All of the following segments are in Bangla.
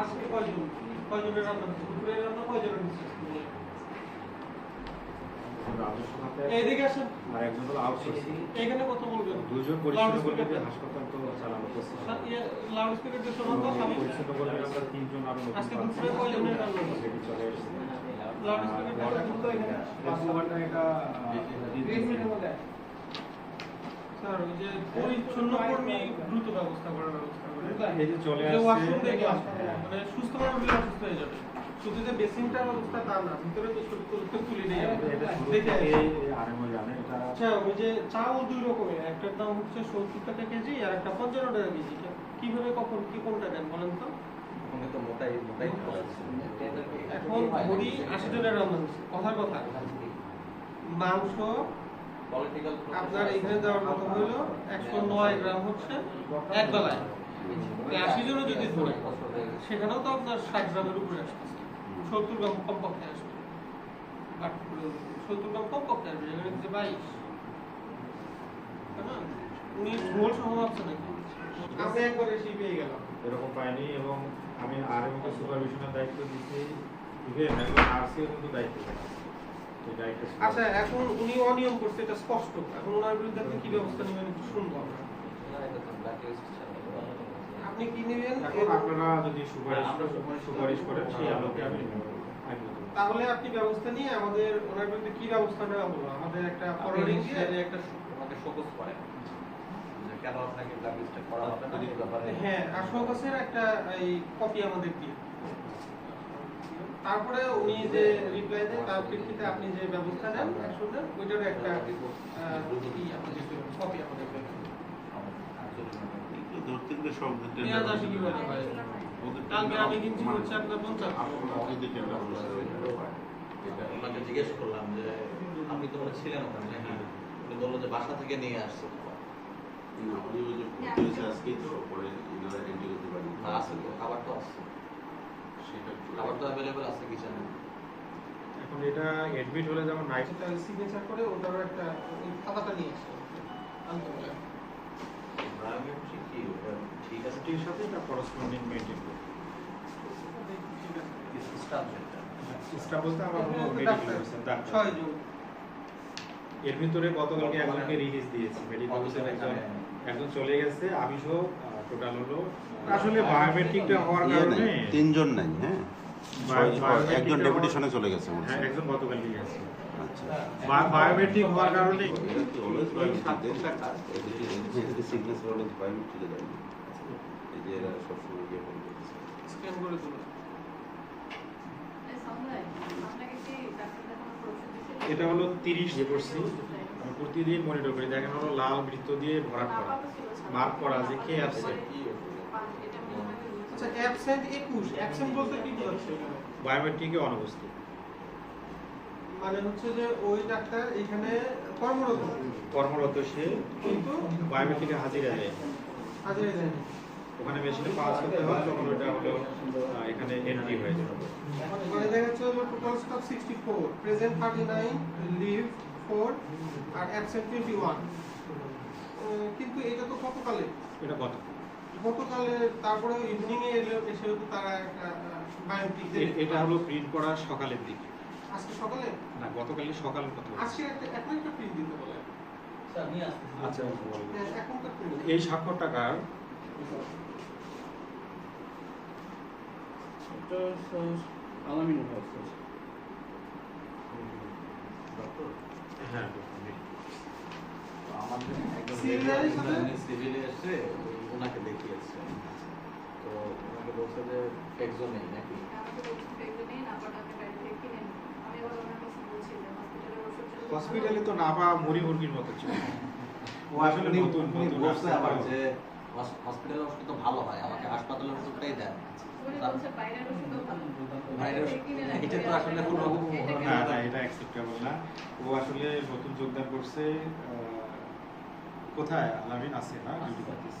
আজকে কয়জন কয়জনের রান্না হচ্ছে দুপুরের রান্না কয়জনের হচ্ছে এইদিকে আসেন আর একজন হলো আউটসোর্সিং এখানে কত বলবেন দুজন পরিচ্ছন্ন কর্মীকে হাসপাতাল তো চালানো করছে লাউড স্পিকার দিয়ে শোনান তো স্বামী পরিচ্ছন্ন কর্মী আমরা তিনজন আরও আজকে দুপুরে কয়জনের রান্না হচ্ছে চলে এসেছে লাউড স্পিকার দিয়ে তো এখানে এটা স্যার ওই যে পরিচ্ছন্ন কর্মী দ্রুত ব্যবস্থা করার ব্যবস্থা করে এই যে চলে আসছে। ওয়াশরুম দেখলাম মানে সুস্থ মানুষ অসুস্থ হয়ে যাবে। শুধু যে বেসিনটার অবস্থা তা না ভিতরে তো ছোট ছোট নিয়ে যাবে। দেখে থেকে আরএমও জানে এটা আচ্ছা ওই যে চাও দুই রকমের একটার দাম হচ্ছে সত্তর টাকা কেজি আর একটা পঞ্চান্ন টাকা কেজি। কীভাবে কখন কি কোনটা দেন বলেন তো? ওখানে তো মোটাই মোটাই এখন আশি রান্না হচ্ছে। কথার কথা মাংস আপনার এখানে দেওয়ার মতো হইল একশো নয় গ্রাম হচ্ছে এক বেলায় আশি জনে যদি ধরে সেখানেও তো আপনার ষাট গ্রামের উপরে আসতেছে। সত্তর গ্রাম কমপক্ষে আসবে। বাট সত্তর গ্রাম কমপক্ষে আসবে যেখানে হচ্ছে বাইশ। তাই উনি ঝোল সহ ভাবছে নাকি? আমি একবার এসে পেয়ে গেলাম। এরকম পাইনি এবং আমি আরএমও সুপারভিশনের দায়িত্ব দিচ্ছি। ইভেন আরসিও কিন্তু দায়িত্ব দেয় দায়িত্ব আচ্ছা এখন উনি অনিয়ম করছে এটা স্পষ্ট। এখন ওনার বিরুদ্ধে আপনি কি ব্যবস্থা নেবেন একটু শুনব আমরা? আপনি কি নেবেন? এখন আপনারা যদি সুপারিশ সুপারিশ সুপারিশ করেন সেই আলোকে আমি তাহলে আপনি ব্যবস্থা নিয়ে আমাদের ওনার বিরুদ্ধে কি ব্যবস্থা নেওয়া হলো? আমাদের একটা ফরওয়ার্ডিং দিয়ে একটা আমাকে শোকজ করে কেন আপনাকে ব্ল্যাকলিস্টে করা হবে না? ব্যাপারে হ্যাঁ আশোক হোসেন একটা এই কপি আমাদের দিয়ে। তারপরে উনি যে রিপ্লাই দেন তার প্রেক্ষিতে আপনি যে ব্যবস্থা নেন নেন ওইটারও একটা কপি আমাদের ধরতে গেলে সব ক্ষেত্রে পেঁয়াজ আশি কি কালকে আমি কিনছি হচ্ছে আপনার পঞ্চাশ ওনাকে জিজ্ঞেস করলাম যে আপনি তো ছিলেন ওখানে উনি বলল যে বাসা থেকে নিয়ে আসছে। না আছে তো খাবার তো আছে। খাবার তো অ্যাভেলেবেল আছে কিচেনে এখন এটা এডমিট হলে যেমন নাইট সিগনেচার করে ওটারও একটা খাতাটা নিয়ে হবে। আনতে হবে। কি ঠিক আছে। সাথে এটা করসপন্ডিং মেইনটেইন করবে ঠিক আছে। স্টাফ যেটা। স্টাফ বলতে আমার কোনো মেডিকেল ডাক্তার, অফিসার ডাক্তার এর ভিতরে গতকালকে একজনকে রিলিজ দিয়েছে। মেডিকেল অফিসার একজন একজন চলে গেছে আমি সহ টোটাল হলো আসলে বায়োমেট্রিকটা হওয়ার ইয়ে কারণে তিনজন নাই হ্যাঁ? একজন ডেপুটেশনে চলে গেছে হ্যাঁ একজন গতকালকে গেছে। আচ্ছা। বায়োমেট্রিক হওয়ার কারণে এটা হলো তিরিশ যে করছি প্রতিদিন মনিটর করি। দেখেন হলো লাল বৃত্ত দিয়ে ভরাট করা। মার্ক করা যে কে আসছে আচ্ছা অ্যাবসেন্ট একুশ। অ্যাবসেন্ট বলতে কি বোঝাচ্ছে বায়োমেট্রিকে অনুপস্থিত মানে হচ্ছে যে ওই ডাক্তার এখানে কর্মরত। কর্মরত সে কিন্তু বায়োমেট্রিকে হাজিরা দেয়। হাজিরা দেয়নি ওখানে মেশিনে পাস করতে হয় তখন ওটা হলো এখানে এন্ট্রি হয়ে যাবে দেখা যাচ্ছে হলো total sixty four present thirty nine leave four আর অ্যাবসেন্ট টোয়েন্টি ওয়ান। কিন্তু এটা তো গতকালে। এটা কত গতকালে তারপরে ইভিনিং এ এলো এসে তো তারা একটা বায়োটিক এটা হলো প্রিন্ট করা সকালের দিকে। আজকে সকালে? না গতকালই সকালের কথা আজকে একটা এখন একটা প্রিন্ট দিতে বলে। আচ্ছা বলব। হ্যাঁ, এখনকার এই স্বাক্ষর টাকার হ্যাঁ আমাদের একজন Senior এর সাথে? সিভিলে এসে ওনাকে দেখিয়েছে। তো ওনাকে বলছে যে একজন নেই নাকি? হসপিটালে তো নাপা মুড়ি মুরগির মতো ছিল। ও আসলে নতুন নতুন আবার যে হসপিটালের ওষুধ তো ভালো হয় আমাকে হাসপাতালের ওষুধটাই দেন। এটা তো আসলে কোনো না না এটা অ্যাকসেপ্টেবল না। ও আসলে নতুন যোগদান করছে কোথায়? আলামিন আছে না? ডিউটি করতেছে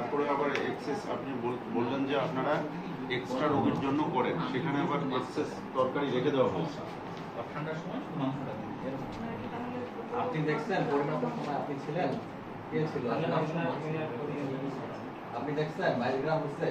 তারপরে আবার এক্সেস আপনি বললেন যে আপনারা এক্সট্রা রোগীর জন্য করেন সেখানে আবার এক্সেস তরকারি রেখে দেওয়া হয়। আপনি দেখছেন পরিমাপের সময় আপনি ছিলেন কে ছিল? আপনি দেখছেন বাইরে গ্রাম হচ্ছে।